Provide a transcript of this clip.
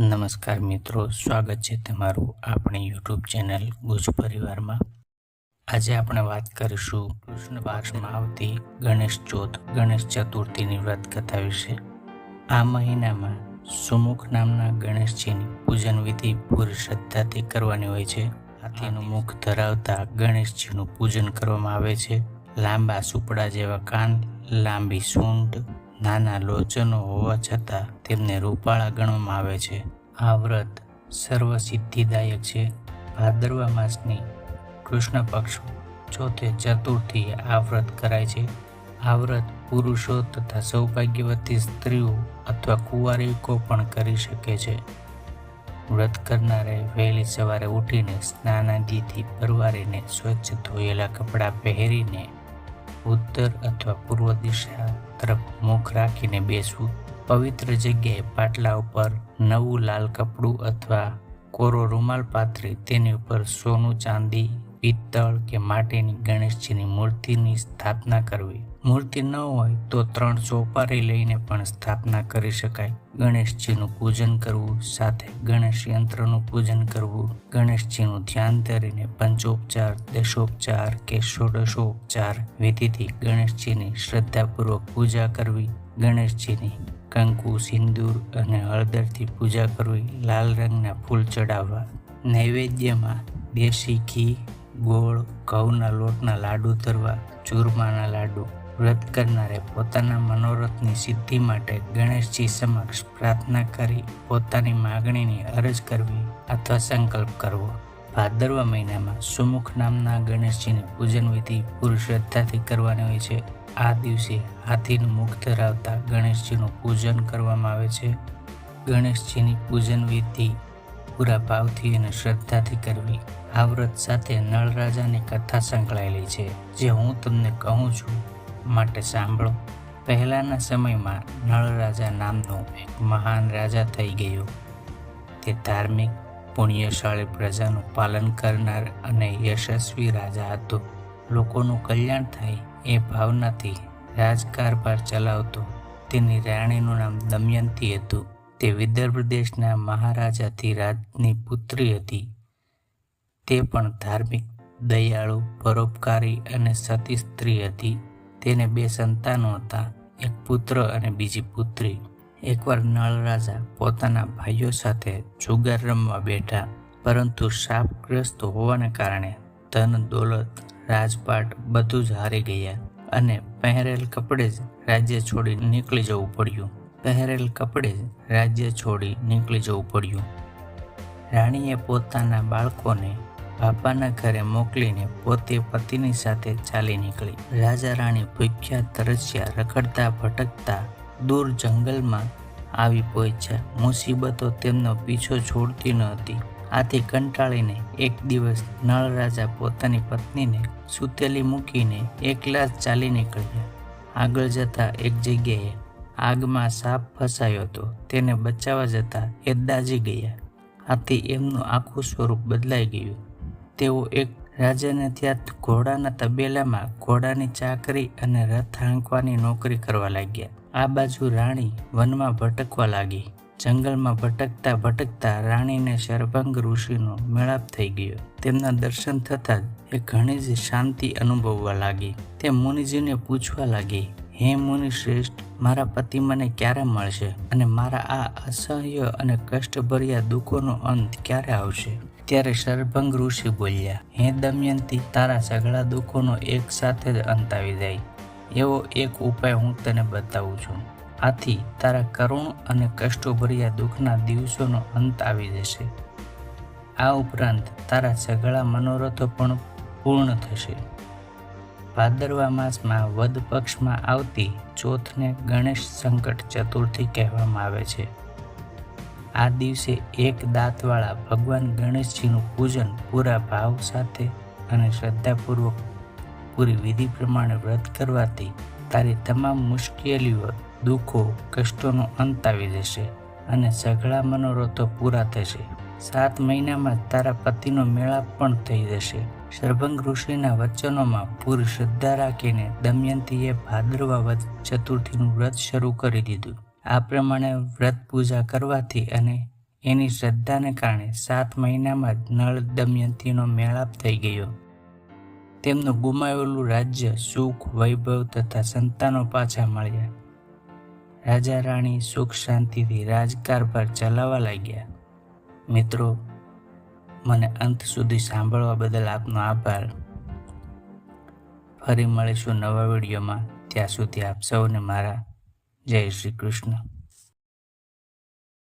નમસ્કાર મિત્રો, સ્વાગત છે તમારું આપણી યુટ્યુબ ચેનલ ગુજ પરિવારમાં. આજે આપણે વાત કરીશું કૃષ્ણ પક્ષમાં આવતી ગણેશ ચોથ, ગણેશ ચતુર્થીની વ્રત કથા વિશે. આ મહિનામાં સુમુખ નામના ગણેશજીની પૂજન વિધિ પૂરી શ્રદ્ધાથી કરવાની હોય છે. હાથીનું મુખ ધરાવતા ગણેશજીનું પૂજન કરવામાં આવે છે. લાંબા સુપડા જેવા કાન, લાંબી સૂંઢ નાના લોચનો હોવા છતાં તેમને રૂપાળા ગણવામાં આવે છે. આ વ્રત સર્વ સિદ્ધિદાયક છે. ભાદરવા માસની કૃષ્ણ પક્ષ ચોથે ચતુર્થી આ વ્રત કરાય છે. આ વ્રત પુરુષો તથા સૌભાગ્યવતી સ્ત્રીઓ અથવા કુંવારીકો પણ કરી શકે છે. વ્રત કરનારે વહેલી સવારે ઉઠીને સ્નાનાદિથી પરવારીને સ્વચ્છ ધોયેલા કપડાં પહેરીને ઉત્તર અથવા પૂર્વ દિશા તરફ મુખ રાખીને બેસવું. પવિત્ર જગ્યાએ પાટલા ઉપર નવું લાલ કપડું અથવા કોરો રૂમાલ પાથરી તેની ઉપર સોનું, ચાંદી, પિત્તળ કે માટીની ગણેશજીની મૂર્તિની સ્થાપના કરવી. મૂર્તિ ન હોય તો ત્રણ ચોપારી લઈને પણ સ્થાપના કરી શકાય. ગણેશજીનું પૂજન કરવું, સાથે ગણેશ યંત્રનું પૂજન કરવું. ગણેશજીનું ધ્યાન ધરીને પંચોપચાર, દશોપચાર કે ષોડશોપચાર વિધિથી ગણેશજીની શ્રદ્ધાપૂર્વક પૂજા કરવી. ગણેશજીની કંકુ, સિંદૂર અને હળદરથી પૂજા કરવી, લાલ રંગના ફૂલ ચડાવવા. નૈવેદ્યમાં દેશી ઘી, ગોળ, ઘઉંના લોટના લાડુ ધરવા, ચૂરમાના લાડુ વ્રત કરનારે પોતાના મનોરથની સિદ્ધિ માટે ગણેશજી સમક્ષ પ્રાર્થના કરી પોતાની માગણીની અરજ કરવી અથવા સંકલ્પ કરવો. ભાદરવા મહિનામાં સુમુખ નામના ગણેશજીની પૂજન વિધિ પૂરી શ્રદ્ધાથી કરવાની હોય છે. આ દિવસે હાથીનું મુખ ધરાવતા ગણેશજીનું પૂજન કરવામાં આવે છે. ગણેશજીની પૂજન વિધિ પૂરા ભાવથી અને શ્રદ્ધાથી કરવી. આ વ્રત સાથે નળરાજાની કથા સંકળાયેલી છે, જે હું તમને કહું છું. માટે સાંભળો. પહેલાંના સમયમાં નળરાજા નામનો એક મહાન રાજા થઈ ગયો. તે ધાર્મિક, પુણ્યશાળી પ્રજાનું પાલન કરનાર અને યશસ્વી રાજા હતો. લોકોનું કલ્યાણ થાય એ ભાવનાથી રાજકારભાર ચલાવતો. તેની રાણીનું નામ દમયંતી હતું. તે વિદર્ભ દેશના મહારાજાથી રાજની પુત્રી હતી. તે પણ ધાર્મિક, દયાળુ, પરોપકારી અને સતી સ્ત્રી હતી. તેને બે સંતાનો હતા, એક પુત્ર અને બીજી પુત્રી. એકવાર નળ રાજા પોતાના ભાઈઓ સાથે જુગાર રમવા બેઠા, પરંતુ શાપગ્રસ્ત હોવાને કારણે ધન, દોલત, રાજપાટ બધું જ હારી ગયા અને પહેરેલ કપડે જ રાજ્ય છોડી નીકળી જવું પડ્યું. પહેરેલ કપડે જ રાજ્ય છોડી નીકળી જવું પડ્યું. રાણીએ પોતાના બાળકોને બાપાના ઘરે મોકલીને પોતે પતિની સાથે ચાલી નીકળી. રાજા રાણી ભૂખ્યા, તરસ્યા, રખડતા, ભટકતા દૂર જંગલમાં આવી પહોંચ્યા. મુસીબતો તેમનો પીછો છોડતી ન હતી. આથી કંટાળીને એક દિવસ નળ રાજા પોતાની પત્નીને સૂતેલી મૂકીને એકલા ચાલી નીકળ્યા. આગળ જતા એક જગ્યાએ આગમાં સાપ ફસાયો હતો. તેને બચાવવા જતા એ દાજી ગયા. આથી એમનું આખું સ્વરૂપ બદલાઈ ગયું. તેઓ એક રાજાને ત્યાં ઘોડાના તબેલામાં ઘોડાની ચાકરી અને રથ હાંકવાની નોકરી કરવા લાગ્યા. આ બાજુ રાણી વનમાં ભટકવા લાગી. જંગલમાં ભટકતા ભટકતા રાણીને શરભંગ ઋષિનો મેળાપ થઈ ગયો. તેમના દર્શન થતાં જ એ ઘણી જ શાંતિ અનુભવવા લાગી. તે મુનિજીને પૂછવા લાગી, હે મુનિ શ્રેષ્ઠ, મારા પતિ મને ક્યારે મળશે? અને મારા આ અસહ્ય અને કષ્ટભર્યા દુઃખોનો અંત ક્યારે આવશે? ત્યારે શરભંગ ઋષિ બોલ્યા, હે દમયંતી, તારા સઘળા દુઃખોનો એક સાથે જ અંત આવી જાય. એવો એક ઉપાય હું તને બતાવું છું. આથી તારા કરુણ અને કષ્ટોભર્યા દુઃખના દિવસોનો અંત આવી જશે. આ ઉપરાંત તારા સઘળા મનોરથો પણ પૂર્ણ થશે. ભાદરવા માસમાં વદ પક્ષમાં આવતી ચોથને ગણેશ સંકટ ચતુર્થી કહેવામાં આવે છે. આ દિવસે એક દાંતવાળા ભગવાન ગણેશજીનું પૂજન પૂરા ભાવ સાથે અને શ્રદ્ધાપૂર્વક પૂરી વિધિ પ્રમાણે વ્રત કરવાથી તારી તમામ મુશ્કેલીઓ, દુઃખો, કષ્ટોનો અંત આવી જશે અને સઘળા મનોરથો પૂરા થશે. સાત મહિનામાં તારા પતિનો મેળાપ પણ થઈ જશે. શરભંગ ઋષિના વચનોમાં પૂરી શ્રદ્ધા રાખીને દમયંતીએ ભાદરવા ચતુર્થીનું વ્રત શરૂ કરી દીધું. આ પ્રમાણે વ્રત પૂજા કરવાથી અને એની શ્રદ્ધાને કારણે સાત મહિનામાં જ નળ દમયંતીનો મેળાપ થઈ ગયો. તેમનું ગુમાવેલું રાજ્ય સુખ, વૈભવ તથા સંતાનો પાછા મળ્યા. રાજા રાણી સુખ શાંતિથી રાજકારભાર ચલાવવા લાગ્યા. મિત્રો, મને અંત સુધી સાંભળવા બદલ આપનો આભાર. ફરી મળીશું નવા વિડીયોમાં. ત્યાં સુધી આપ સૌને મારા જય શ્રી કૃષ્ણ.